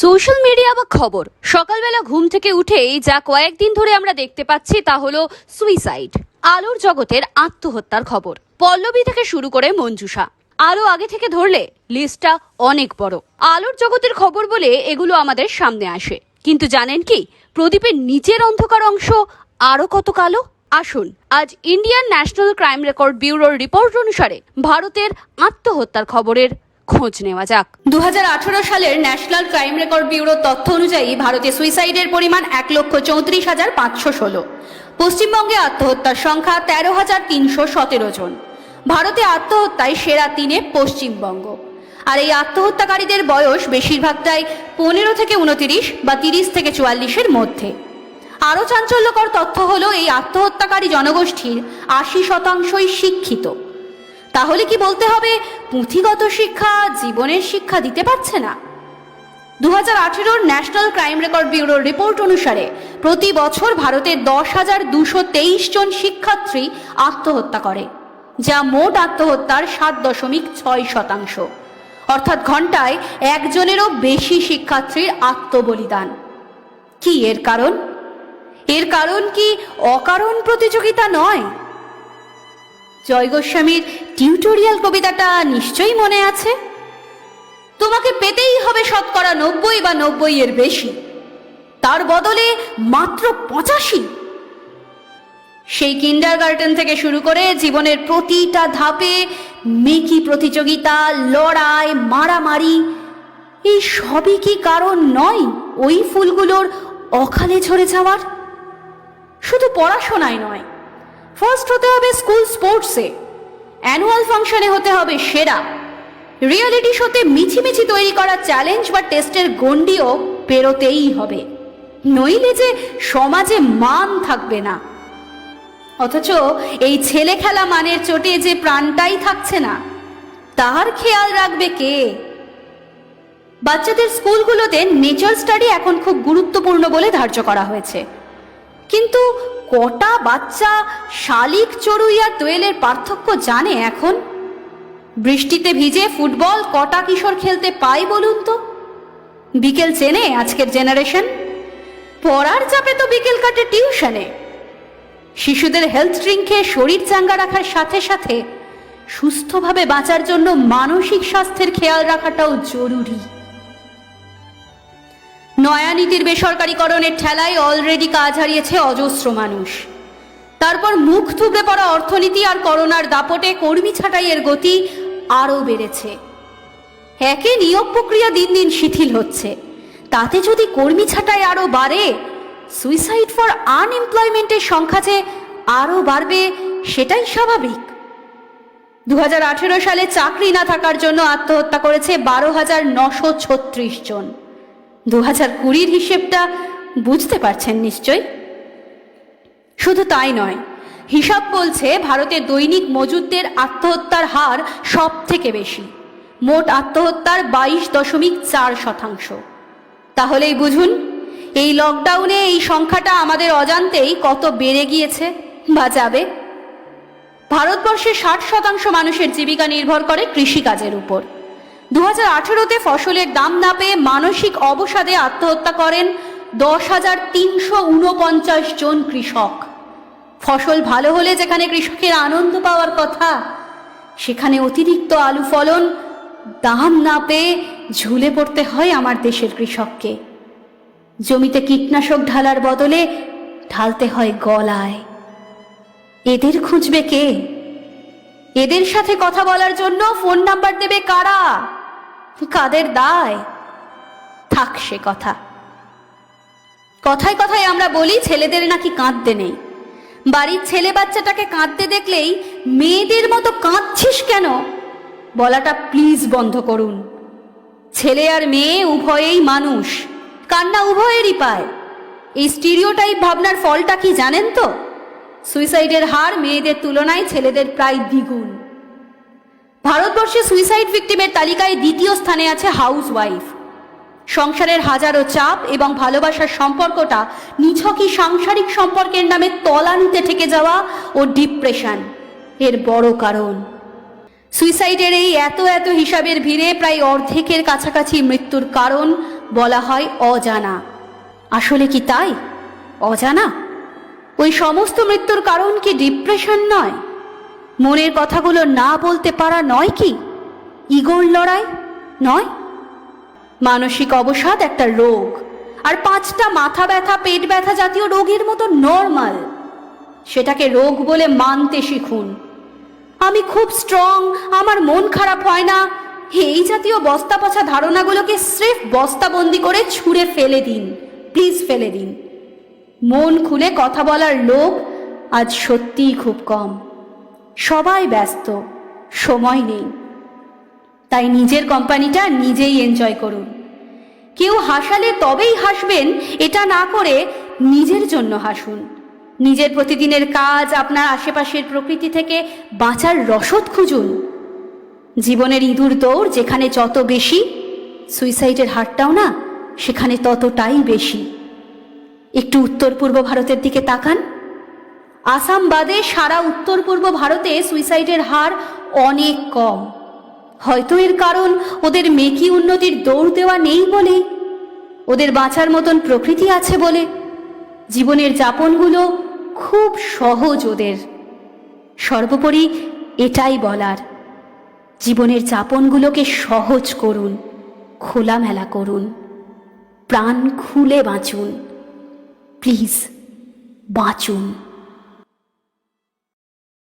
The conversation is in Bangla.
সোশ্যাল মিডিয়া বা খবর? সকালবেলা ঘুম থেকে উঠেই যা কয়েকদিন ধরে আমরা দেখতে পাচ্ছি তা হলো সুইসাইড, আলোর জগতের আত্মহত্যার খবর। পল্লবী থেকে শুরু করে মঞ্জুষা। আলো আগে থেকে ধরলে লিস্টটা অনেক বড়। আলোর জগতের খবর বলে এগুলো আমাদের সামনে আসে। কিন্তু জানেন কি? প্রদীপের নিচের অন্ধকার অংশ আরও কত কালো? আসুন, আজ ইন্ডিয়ান ন্যাশনাল ক্রাইম রেকর্ড ব্যুরোর রিপোর্ট অনুসারে ভারতের আত্মহত্যার খবরের খোঁজ নেওয়া যাক। দু হাজার আঠারো সালের ন্যাশনাল ক্রাইম রেকর্ড ব্যুরোর তথ্য অনুযায়ী ভারতে সুইসাইডের পরিমাণ এক লক্ষ চৌত্রিশ হাজার পাঁচশো ষোলো। পশ্চিমবঙ্গে আত্মহত্যার সংখ্যা তেরো হাজার তিনশো সতেরো জন। ভারতে আত্মহত্যায় সেরা তিনে পশ্চিমবঙ্গ। আর এই আত্মহত্যাকারীদের বয়স বেশিরভাগটাই পনেরো থেকে উনতিরিশ বা তিরিশ থেকে চুয়াল্লিশের মধ্যে। আরও চাঞ্চল্যকর তথ্য হলো এই আত্মহত্যাকারী জনগোষ্ঠীর আশি শতাংশই শিক্ষিত। তাহলে কি বলতে হবে, পুঁথিগত শিক্ষা জীবনের শিক্ষা দিতে পারছে না? দু হাজার আঠেরোর ন্যাশনাল ক্রাইম রেকর্ড ব্যুরোর রিপোর্ট অনুসারে, প্রতি বছর ভারতে দশ হাজার দুশো তেইশ জন শিক্ষার্থী আত্মহত্যা করে, যা মোট আত্মহত্যার সাত দশমিক ছয় শতাংশ। অর্থাৎ ঘন্টায় একজনেরও বেশি শিক্ষার্থীর আত্মবলিদান। কি এর কারণ? এর কারণ কি অকারণ প্রতিযোগিতা নয়? জয় গোস্বামীর টিউটোরিয়াল কবিতাটা নিশ্চয়ই মনে আছে? তোমাকে পেতেই হবে শতকরা নব্বই বা নব্বই এর বেশি। তার বদলে মাত্র পঁচাশি। সেই কিন্ডার গার্ডেন থেকে শুরু করে জীবনের প্রতিটা ধাপে মেকি প্রতিযোগিতা, লড়াই, মারামারি, এই সবই কি কারণ নয় ওই ফুলগুলোর অকালে ঝরে যাওয়ার? শুধু পড়াশোনায় নয় ফার্স্ট হতে হবে স্কুল স্পোর্টসে অ্যানুয়াল ফাংশনে হতে হবে সেরা। রিয়েলিটি শোতে মিছিমিছি তৈরি করা চ্যালেঞ্জ বা টেস্টের গণ্ডিও পেরোতেই হবে। নইলে যে সমাজে মান থাকবে না। অথচ এই ছেলে খেলা মানের চোটে যে প্রাণটাই থাকছে না, তার খেয়াল রাখবে কে? বাচ্চাদের স্কুলগুলোতে নেচার স্টাডি এখন খুব গুরুত্বপূর্ণ বলে ধার্য করা হয়েছে। কিন্তু কটা বাচ্চা শালিক চড়ুই আর দোয়েলের পার্থক্য জানে এখন? বৃষ্টিতে ভিজে ফুটবল কটা কিশোর খেলতে পায় বলুন তো? বিকেল চেনে আজকের জেনারেশন? পড়ার চাপে তো বিকেল কাটে টিউশনে। শিশুদের হেলথ ড্রিঙ্ক খেয়ে শরীর চাঙ্গা রাখার সাথে সাথে সুস্থভাবে বাঁচার জন্য মানসিক স্বাস্থ্যের খেয়াল রাখাটাও জরুরি। নয়া নীতির বেসরকারীকরণের ঠেলায় অলরেডি কাজ হারিয়েছে অজস্র মানুষ। তারপর মুখ থুবড়ে পড়া অর্থনীতি আর করোনার দাপটে কর্মী ছাঁটাইয়ের গতি আরও বেড়েছে। একে নিয়োগ প্রক্রিয়া দিন দিন শিথিল হচ্ছে। তাতে যদি কর্মী ছাঁটাই আরও বাড়ে সুইসাইড ফর আনএমপ্লয়মেন্টের সংখ্যা যে আরও বাড়বে, সেটাই স্বাভাবিক। দু হাজার আঠেরো সালে চাকরি না থাকার জন্য আত্মহত্যা করেছে বারো হাজার নশো ছত্রিশ জন। দু হাজার কুড়ির হিসেবটা বুঝতে পারছেন নিশ্চয় শুধু তাই নয়, হিসাব বলছে ভারতে দৈনিক মজুদদের আত্মহত্যার হার সব থেকে বেশি, মোট আত্মহত্যার বাইশ দশমিক চার শতাংশ। তাহলেই বুঝুন, এই লকডাউনে এই সংখ্যাটা আমাদের অজান্তেই কত বেড়ে গিয়েছে বা যাবে। ভারতবর্ষে ষাট শতাংশ মানুষের জীবিকা নির্ভর করে কৃষিকাজের উপর। দু হাজার ফসলের দাম না পেয়ে মানসিক অবসাদে আত্মহত্যা করেন দশ হাজার তিনশো উনপঞ্চাশ জন কৃষক। ফসল ভালো হলে যেখানে কৃষকের আনন্দ পাওয়ার কথা, সেখানে অতিরিক্ত আলু ফলন দাম না পেয়ে ঝুলে পড়তে হয় আমার দেশের কৃষককে। জমিতে কীটনাশক ঢালার বদলে ঢালতে হয় গলায়। এদের খুঁজবে কে? এদের সাথে কথা বলার জন্য ফোন নাম্বার দেবে কারা? কাদের দায়? থাক সে কথা। কথায় কথায় আমরা বলি, ছেলেদের নাকি কাঁদতে নেই। বাড়ির ছেলে বাচ্চাটাকে কাঁদতে দেখলেই মেয়েদের মতো কাঁদছিস কেন? বলাটা প্লিজ বন্ধ করুন। ছেলে আর মেয়ে উভয়েই মানুষ, কান্না উভয়েরই পায়। এই স্টিরিওটাইপ ভাবনার ফলটা কি জানেন তো? সুইসাইডের হার মেয়েদের তুলনায় ছেলেদের প্রায় দ্বিগুণ। ভারতবর্ষে সুইসাইড ভিক্টিমের তালিকায় দ্বিতীয় স্থানে আছে হাউস ওয়াইফ সংসারের হাজারো চাপ এবং ভালোবাসার সম্পর্কটা নিছকই সাংসারিক সম্পর্কের নামে তলানিতে ঠেকে যাওয়া ও ডিপ্রেশন এর বড় কারণ। সুইসাইডের এই এত এত হিসাবের ভিড়ে প্রায় অর্ধেকের কাছাকাছি মৃত্যুর কারণ বলা হয় অজানা। আসলে কি তাই? অজানা? ওই সমস্ত মৃত্যুর কারণ কি ডিপ্রেশন নয়? মনের কথাগুলো না বলতে পারা নয় কি? ইগোর লড়াই? নয়? মানসিক অবসাদ একটা রোগ। আর পাঁচটা মাথা ব্যথা, পেট ব্যথা জাতীয় রোগের মতো নর্মাল সেটাকে রোগ বলে মানতে শিখুন। আমি খুব স্ট্রং আমার মন খারাপ হয় না। এই জাতীয় বস্তা পচা ধারণাগুলোকে স্রেফ বস্তাবন্দি করে ছুঁড়ে ফেলে দিন। প্লিজ ফেলে দিন। মন খুলে কথা বলার লোক আজ সত্যিই খুব কম। সবাই ব্যস্ত, সময় নেই। তাই নিজের কোম্পানিটা নিজেই এনজয় করুন। কেউ হাসালে তবেই হাসবেন, এটা না করে নিজের জন্য হাসুন। নিজের প্রতিদিনের কাজ, আপনার আশেপাশের প্রকৃতি থেকে বাঁচার রসদ খুঁজুন। জীবনের ইঁদুর দৌড় যেখানে যত বেশি, সুইসাইডের হারটাও না, সেখানে ততটাই বেশি। একটু উত্তর পূর্ব ভারতের দিকে তাকান। আসাম বাদে সারা উত্তর পূর্ব ভারতে সুইসাইডের হার অনেক কম। হয়তো এর কারণ ওদের মেকি উন্নতির দৌড় দেওয়া নেই বলে, ওদের বাঁচার মতন প্রকৃতি আছে বলে। জীবনের যাপনগুলো খুব সহজ ওদের। সর্বোপরি এটাই বলার। জীবনের যাপনগুলোকে সহজ করুন, খোলামেলা করুন। প্রাণ খুলে বাঁচুন। প্লিজ, বাঁচুন।